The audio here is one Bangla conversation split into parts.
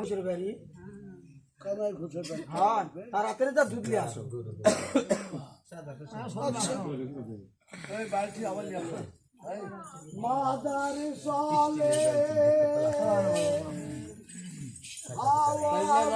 ঘুষের বাড়ি। কামাই ঘুষের বাড়ি। হ্যাঁ আর রাতের যা দুধ নিয়ে আসো। মাদার সালে আওয়াজ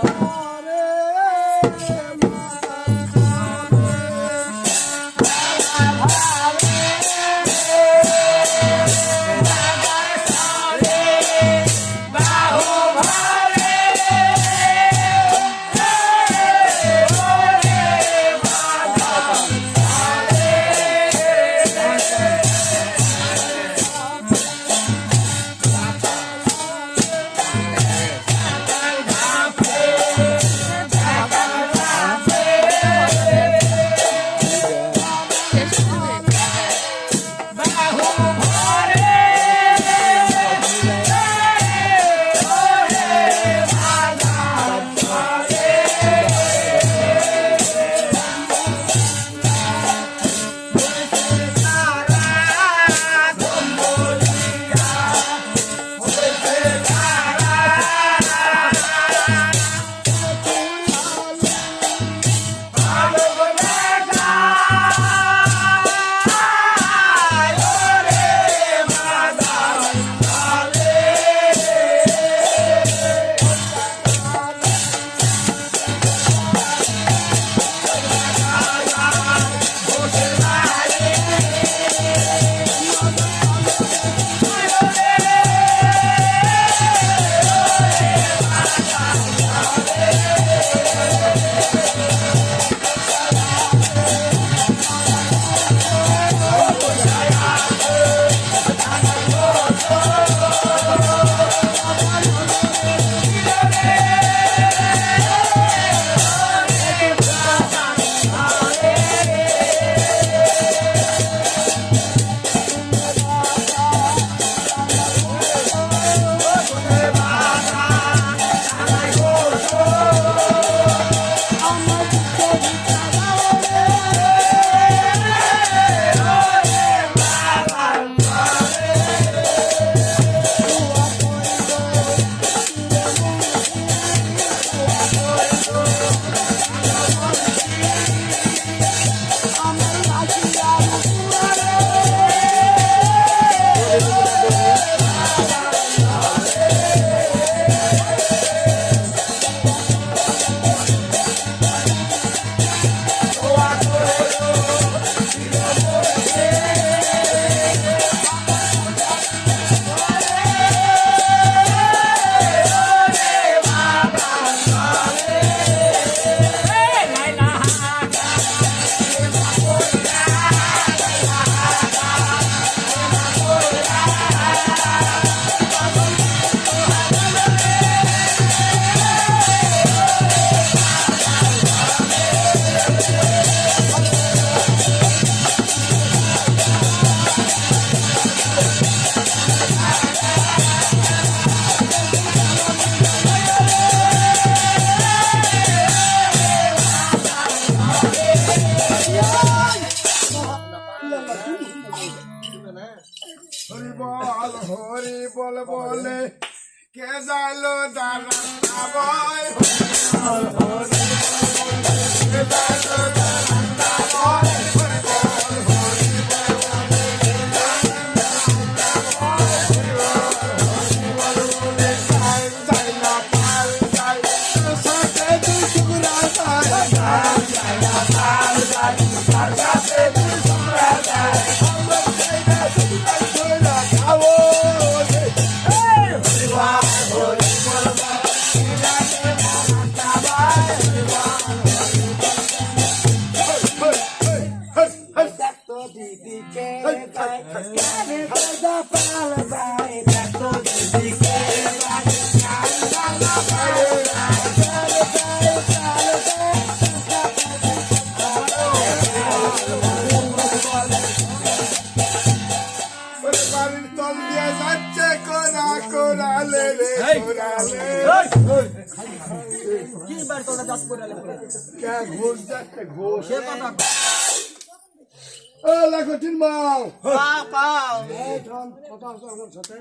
পাও পাও এই জন কথা আছে আমার সাথে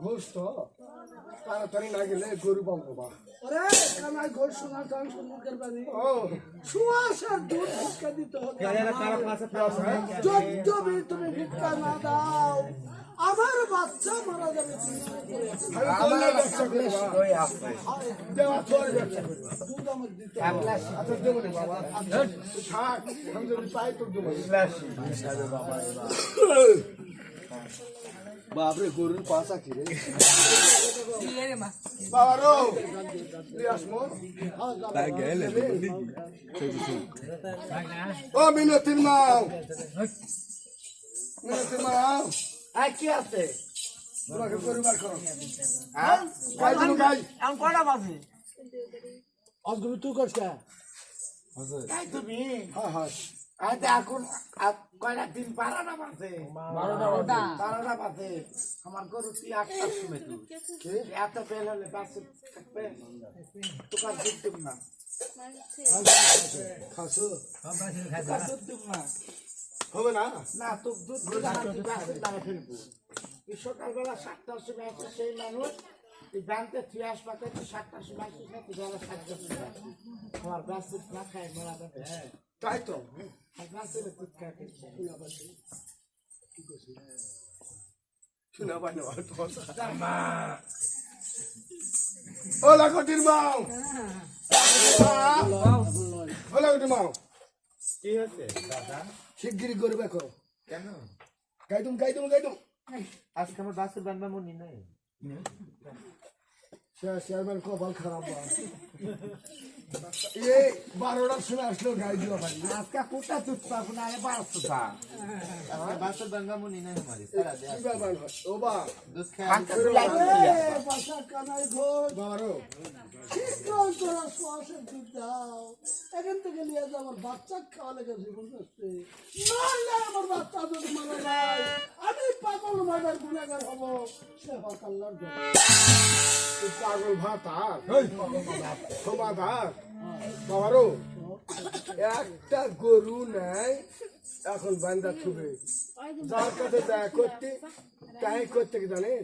ঘোষ তো তাড়াতাড়ি না গেলে গরু পাবো বা ঘোষ শোনার তুমি ভিক্ষা না দাও আমার বাচ্চা মারা যাবে করে। আচ্ছা দেবো না বাবা। থাক আমি যদি পাই তোর দেবো। বাপরে গরুর পাশা কি রে? বাবারও তুই আসমো ও মিনতির মাও। মিনতির মাও। আর কি আছে? তোমাকে গরু বার করো তুমি এখন কটা বাজে? আজকে তুই করছ তাই তুমি। হ্যাঁ হ্যাঁ। আজ এখন কয়টা দিন? বারোটা বাজে। বারোটা বাজে। আমার গরু তুই একটার সময় তুই এত বেল হলে বাসে থাকবে? তোকার দুধ দিব না। খাসো? দুধ দিব না। হবে না? না তোর দুধ দাঁড়া ফেলব। তুই সকালবেলা সাতটার সময় আসে সেই মানুষ তুই ব্যাংকে তুই আসবাকে তুই সাতটার সময় আসিস না তুই বেলা সাতটার সময় আসিস আমার বাসে না খায় মেলা হ্যাঁ তাই তো। আর বাসে দুধ খায় শোনা বাসে শোনা পাই না ও লাখটির মাও! ও লাখটির মাও! কি হচ্ছে দাদা? শিগগিরি করে বার করো কেন? গাই তুমি গাই তুমি গাই তুমি আজকে আমার বাসের বানবা মনি নাই। শেয়ার শেয়ার মানে কপাল খারাপ বা এই বারোটার সময় আসলো গাই দিও ভাই আজকে মনি সারা দে কি ও বা। দুধ বাসা কানাই তোরা শ্বাসের দুধ দাও। এখান থেকে নিয়ে যা আমার বাচ্চা খাওয়া লেগে জীবন আসছে আমার বাচ্চা যদি মারা যায় আমি পাগল মার্ডার গুণাগার হব। সে হক আল্লাহর জন্য তুই পাগল ভাত আর সমাধান বাবারও একটা গরু নাই এখন বান্দা ছুবে। যার কাছে দেখা করতে তাই করতে কি জানেন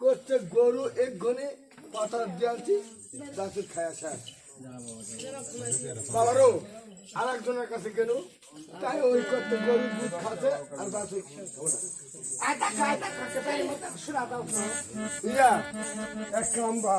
করতে গরু এক ঘনে পাতা দিয়েছি গাছের খায়া শেষ বাবারও আর একজনের কাছে গেল তাই ওই করতে গরু দুধ খাচ্ছে আর খায় তো। ইয়া এক কাম বা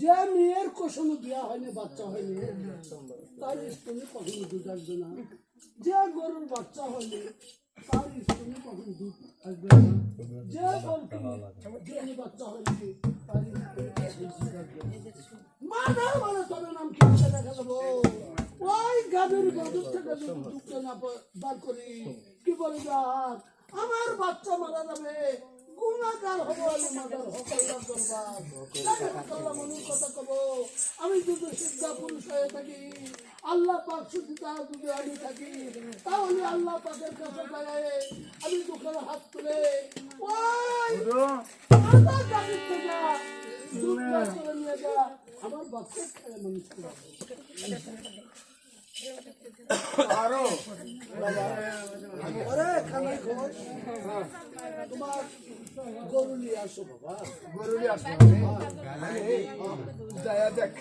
যে মেয়ের কোশনো বিয়া হয়নি বাচ্চা হয়নি। তার স্তনে কখনো দুধ আসবে না। যে গরুর বাচ্চা হয়নি তার স্তনে কখনো দুধ আসবে না। যে বলতে বাচ্চা হয়নি তার তবে নাম দেখা যাব? ওই গাভীর বাদুর থেকে না বার করি কি বলে আমার বাচ্চা মারা যাবে। আমি যদি সিদ্ধা পুরুষ হয়ে থাকি। আল্লাহ পাক শুধু তার যদি আমি থাকি। তাহলে আল্লাহ পাকের কাছে দাঁড়ায় আমি দুঃখের হাত তুলে আমার বাচ্চা খেয়ে মানুষ আরও আরে খানাই ঘোষ তোমার গরু নিয়ে আসো বাবা গরু নিয়ে আসব দয়া দেখ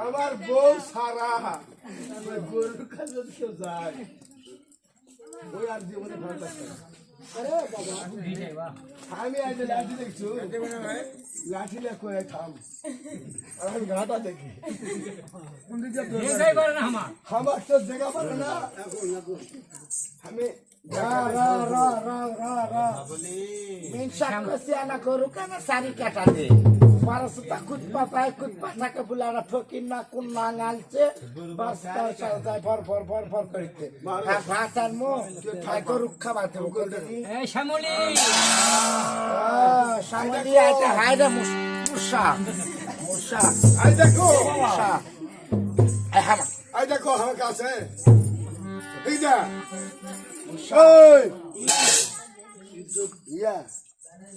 আমার বউ সারা গরুর কাছে কেউ যায় ওই আর জীবনে ভালো বাবা আমি আজ লাঠি দেখছ লাঠি লে করে থাম আমি ঘাটা দেখি? আমার তো জায়গা পাবে না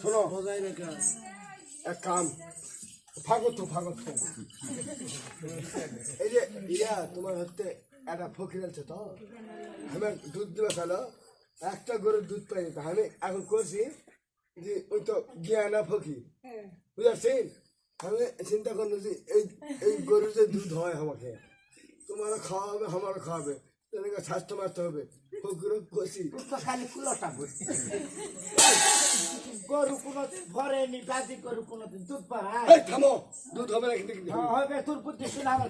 শোনো। এক কাম ফাগত ফাগত এই যে ইয়া তোমার হচ্ছে একটা ফকির আছে তো? আমি দুধ দিবে ফেলো একটা গরুর দুধ পাই তো। আমি এখন করছি যে ওই তো জ্ঞানা ফকির। বুঝাচ্ছেন? আমি চিন্তা করল যে এই এই গরুর যে দুধ হয় আমাকে তোমারও খাওয়াবে আমারও খাওয়াবে তোমাকে স্বাস্থ্য মারতে হবে? ফকিরও করছি। তো খালি কুলোটা গরু কোনো ভরেনি দাদি গরু কোনো দুধ পাড়ায় থামো দুধ হবে না কিন্তু। হবে তোর বুদ্ধি শুনে আমার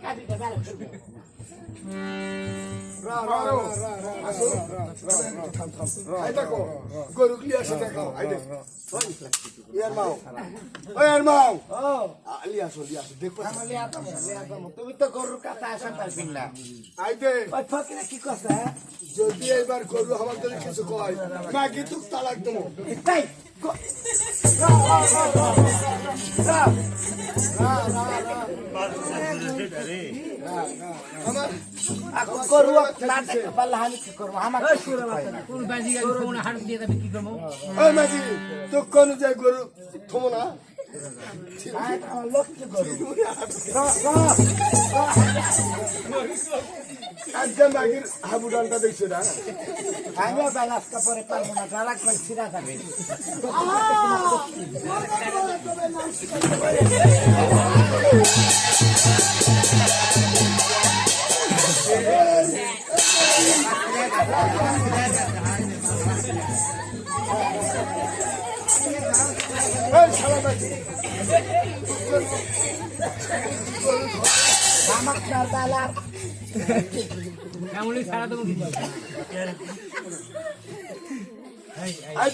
তো তুমি তো গরুর কাছে আসা পারবি না কি করছে যদি এবার গরু আমার কিছু কয় মা কিন্তু তালাক দেবো তাই হয়। কোন বাজি গাড়ি কোন হাট দিয়ে যাবে কি করব ওই মাঝি তো কোন যে গরু থমো না লক্ষ্য গরু একদম মাগির হাবু ডানটা দেখছ না? আমিও বেলাসকা পরে পারব না যারা করে ছিঁড়া যাবে। এই শালা আর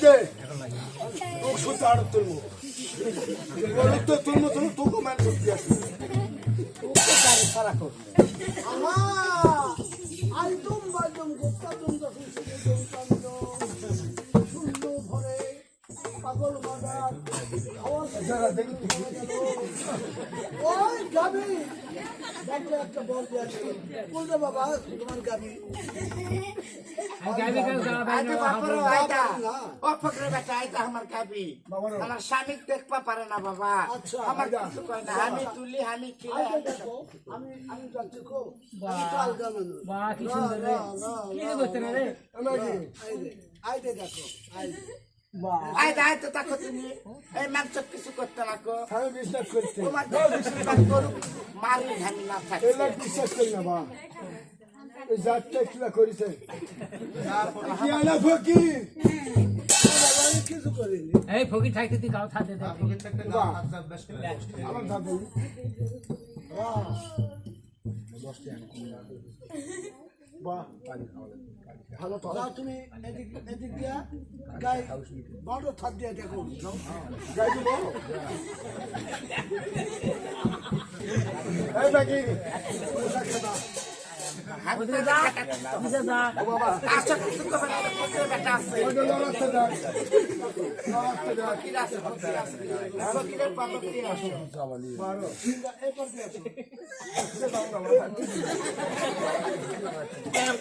তোকে মান সত্যি আছে সারা করবে আহা আলদম বালদম গোপ্তাদম যখন ওই গাবি। একটা বল দিয়ে বলতে বাবা তোমার গাবি। আমার স্বামী দেখবা পারে না বাবা। আচ্ছা, আমার কিছু কয় না আমি তুলি আমি খিলে দেখো আমি আমি যাচ্ছি কো। আমি তো আলগা মানুষ। বাহ কি সুন্দর রে। কি করতে রে আমাকে আইতে আইতে। আইতে আইতা আইতে তাকো তুমি। এই মাংস কিছু করতে লাগো। আমি বিশ্বাস করছি। তোমার বেশিরভাগ গরু মারি ধামি না। থাকে এলা বিশ্বাস করি না বা এই জাতটা কিলা করেছে। কি আনা ফকির কিছু করিনি এই ফকির থাকতে তুই গাও থাকতে দে আমার দাদু বাহ। ভালো তো যাও তুমি এদিক এদিক দিয়া গাই বড় থাক দিয়া দেখো।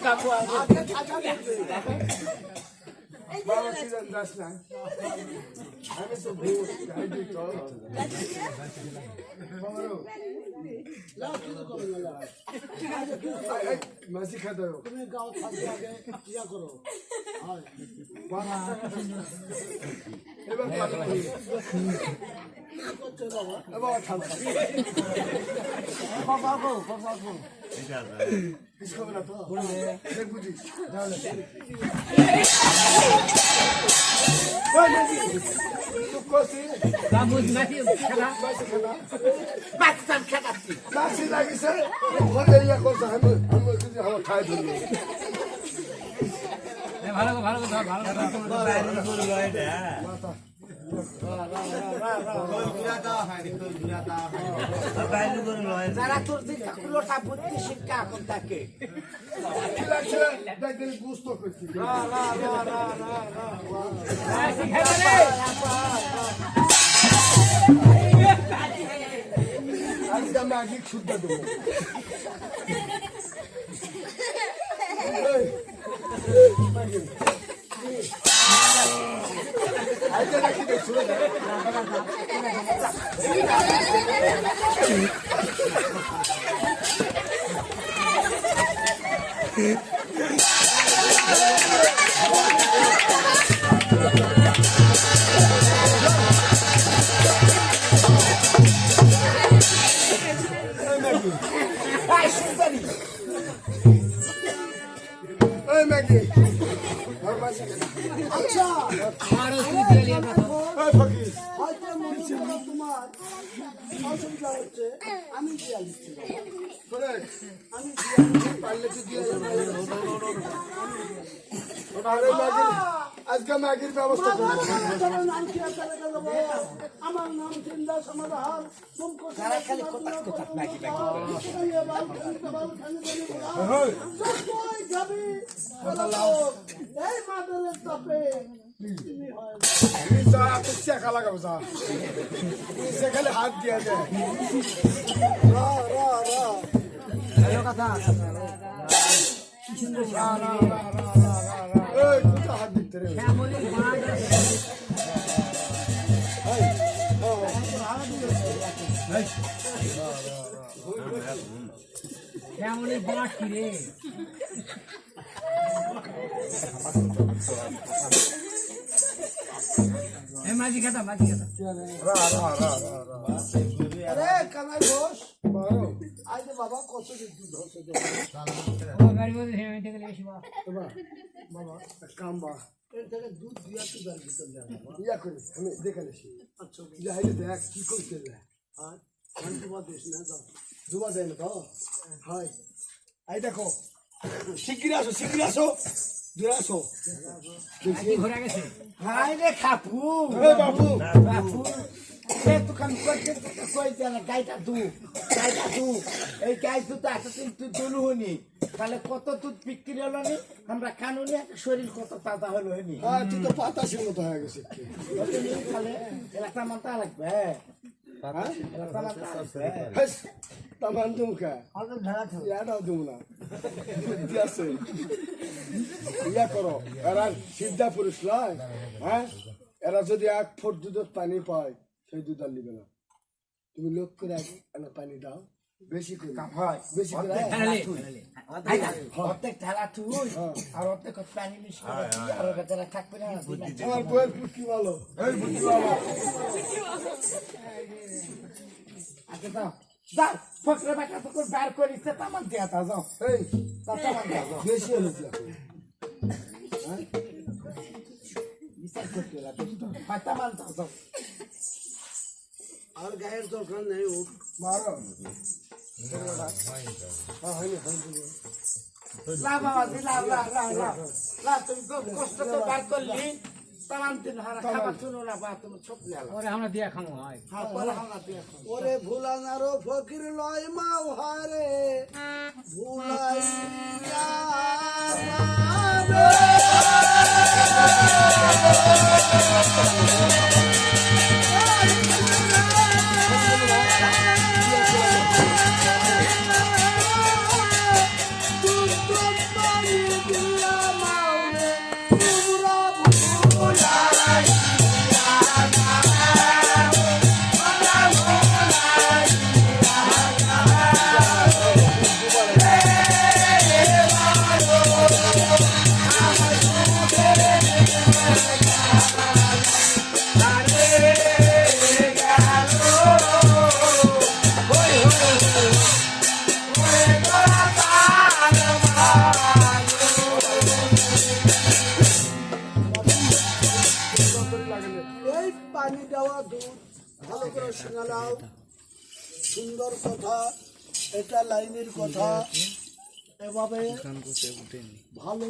কাকু আছে আগে থাকা দেখবে। বাবা কি যাস না আমি তো ভূত করো না মাসি খাতো তুমি গাও থাকবে আগে ইয়া করো এবার বাবা বাবা বাবা হবে না তো বুঝ লাগিছে খাই ধরি ভালো ভালো ভালো যারা তোর দিকে কুলোটা বুদ্ধি শিক্ষা এখন তাকে। আজকে আমি আগে শুদ্ধ দেবো আজকে নাকি দেখছ এই সুন্দরী ওই ম্যাগি আচ্ছা। আমারও ফকির তোমার অসুবিধা হচ্ছে আমি দিয়া দিচ্ছি আমি পারলে তো দিয়ে আজকে ম্যাগির ব্যবস্থা আমার নাম চিন্তা সমাধান ম্যাগি এই মাদলের তাপে চেকা লাগাবো যা সেখানে হাত দিয়া যায় হাত দিতে রে শ্যামলীর বাঁধ আছে। শ্যামলীর বাঁধ কি রে মাঝি খাতা মাঝি খাতা। রা রা রা রা রা আরে কানাই ঘোষ আজ বাবা কত যে দুধ বাবা দিয়া তুই গাড়ি ভিতর যাবে ইয়া করি আমি দেখে নিছি আচ্ছা দেখ কি করছে রে আর না যাও। জুবা দেয় না তো? হাই আই দেখো শিগগির আসো শিগগির আসো। দূরে ঘোরা গেছে? হাই রে খাপু। এই বাবু বাপু সে দোকান করতে কই দেন গাইটা দু গাইটা দু এই গাই দুটো এতদিন তুই দুলু হনি তাহলে কত দুধ বিক্রি হলো নি? আমরা কানুনি শরীর কত তাজা হলো হনি হ্যাঁ তুই তো পাতাসের মতো হয়ে গেছে লাগবে হ্যাঁ? তামান ইয়াটাও না আছে ইয়া করো এরা সিদ্ধা পুরুষ নয় হ্যাঁ এরা যদি এক ফুট দুধের পানি পায় সেই দুধ আর নিবে না তুমি লোক করে আগে এনে পানি দাও বেশি করে হয় বেশি অর্ধেক ঢালা তুই আর অর্ধেক তুই, আর তারা থাকবে না আমার বইয়ের পুটকি ভালো। এই বুদ্ধি ভালো। আগে যাও। যাও। ফকরে বাকা তো বার করিস তামান দিয়া তা যাও। এই। তামান দিয়া যাও বেশি হয়েছে বিচার করতে লাগে তামান যাও। আর গায়ের দরকার নেই ও মারো। হ্যাঁ হয়নি হয়নি লা বাবা দি লা লা লা লা লা তুমি কষ্ট তো বার করলি ওরে ভুলানারো ফকির লয় মাও হারে। ভুলাই এটা লাইনের কথা। এভাবে ভালো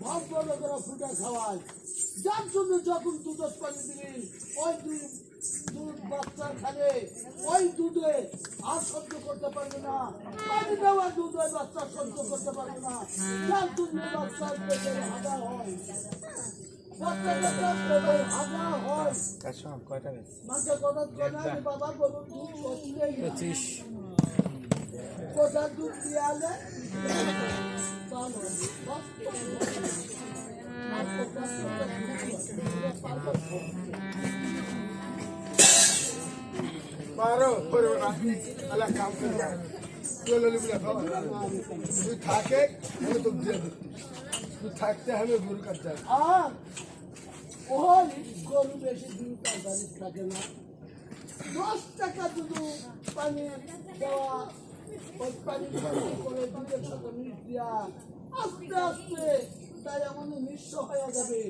ভদ্র লোকেরা ফুটা খাওয়াই যার জন্য যখন দুধের পানি দিলি ওই দুই দুধ বাচ্চা খাবে ওই দুধে আর সহ্য করতে পারবে না। পানি দেওয়া দুধ ওই বাচ্চা সহ্য করতে পারবে না। যার জন্য বাচ্চার পেটে হাগা হয়। হয়। দুধ পঁচিশ। কোথার দুধ দিয়ে আলে? দুধ পারো করবে না। আল্লাহ কাম করবে ললি বলে তুই থাকে, আমি তো দিয়ে দিচ্ছি। তুই থাকতে আমি গুরু কাজ যাই আর গরু বেশি দিন তাড়াতাড়ি থাকে না। দশ টাকা শুধু পানি দেওয়া আস্তে আস্তে তাই আমাদের নিঃস্ব হয়ে যাবে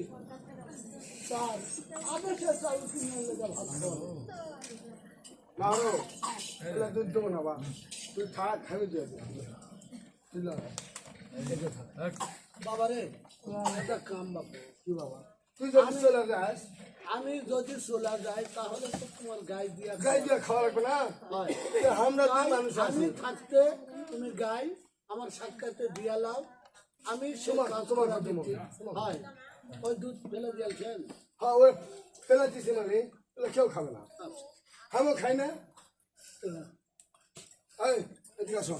তার আদেশের চাল কিনে লেগে ভাবতে মারো এগুলা দুধ দেবো না বা তুই থাক আমি দিয়ে দিচ্ছি তুই লাগা বাবারে একটা কাম বাবু কি বাবা তুই যদি চলে যাস আমি যদি চলে যাই তাহলে তো তোমার গায়ে দিয়া গাই দিয়ে খাওয়া লাগবে না? হয়। তো আমরা দুই মানুষ আমি থাকতে তুমি গাই আমার সাক্ষাতে দিয়া লাও। আমি তোমার- তোমার করে হয়। ওই দুধ ফেলে দিয়েছেন? হ্যাঁ ওই ফেলে দিছি না রে কেউ খাবে না। আমিও খাই না? এই এদিকে আসো।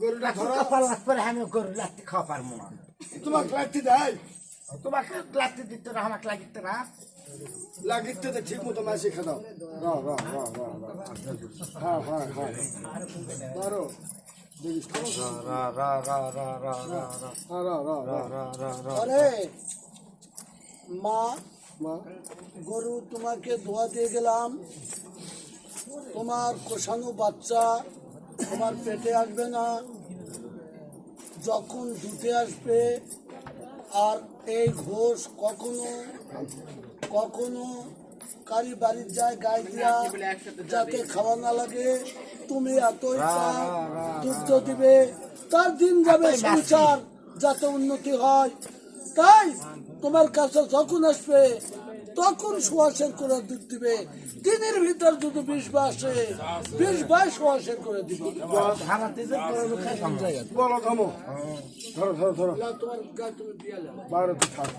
গরুটা ধরো। কপাল পরে আমি গরু লাত্তি খাওয়া পারব না। তোমার লাঠি দেয়? তোমাকে লাত্তি দিতে না আমাকে লাগিতে না লাগিতে তো ঠিক মতো মাসি খাদাও র র র র র হ্যাঁ হ্যাঁ হ্যাঁ ধরো হ্যাঁ র র র আরে মা মা গরু তোমাকে ধোয়া দিয়ে গেলাম তোমার কোষানো বাচ্চা তোমার পেটে আসবে না যখন দুধে আসবে আর এই ঘোষ কখনো কখনো কারি বাড়ির যায় গায়ে দিয়া যাকে খাওয়া না লাগে তুমি এতই দুধ দুগ্ধ দিবে তার দিন যাবে সংসার যাতে উন্নতি হয়। তাই তোমার কাছে যখন আসবে তখন সোয়াশের করে দুধ দিবে। দিনের ভিতর যদি বিষ বাসে বিষ বাই সোয়াশের করে দিবে। বলো থামো। ধরো ধরো ধরো। তোমার তুমি দিয়ে নাও। বাইরে তো থাক।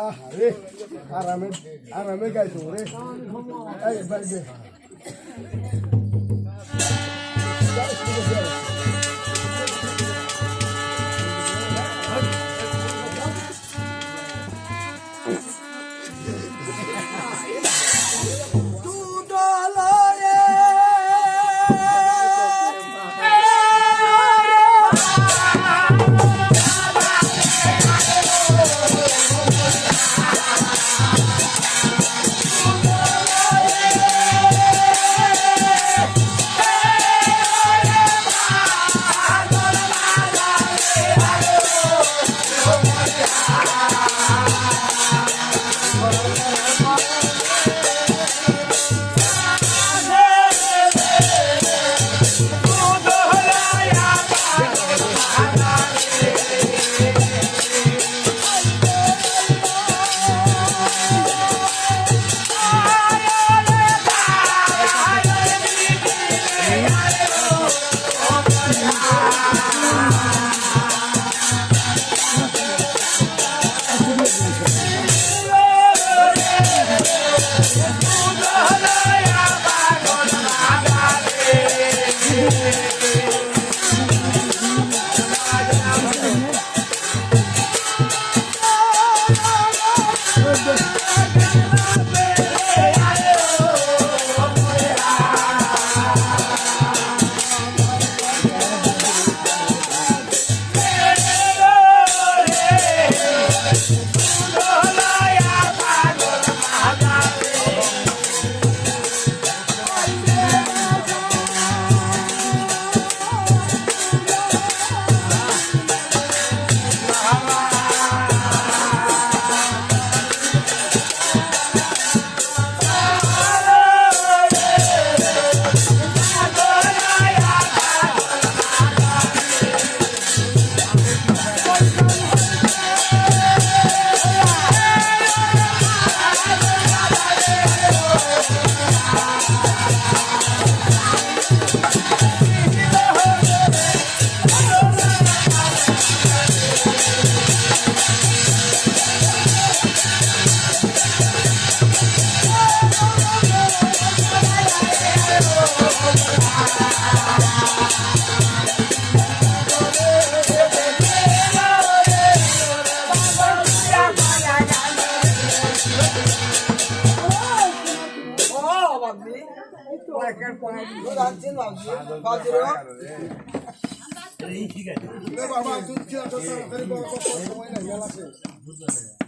আহ রে আরামে আরামে গাইছো রে। এই বাইরে।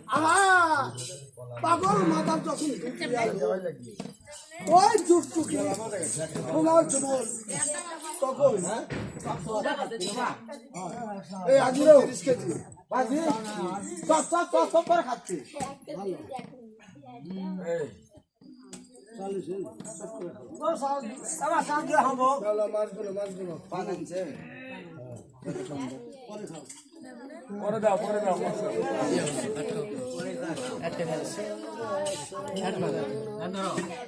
আহা! পাগল মাথা যখন ওই দুষ্টুকি তোমার জীবন তখন হ্যাঁ? এই আজিরো 30 কেজি। বাজি? সব সব সব সব করে খাচ্ছি। চালিশ আমার সাহায্য হব চলো মাছগুলো মাছগুলো পরে দাও পরে দাও মাছ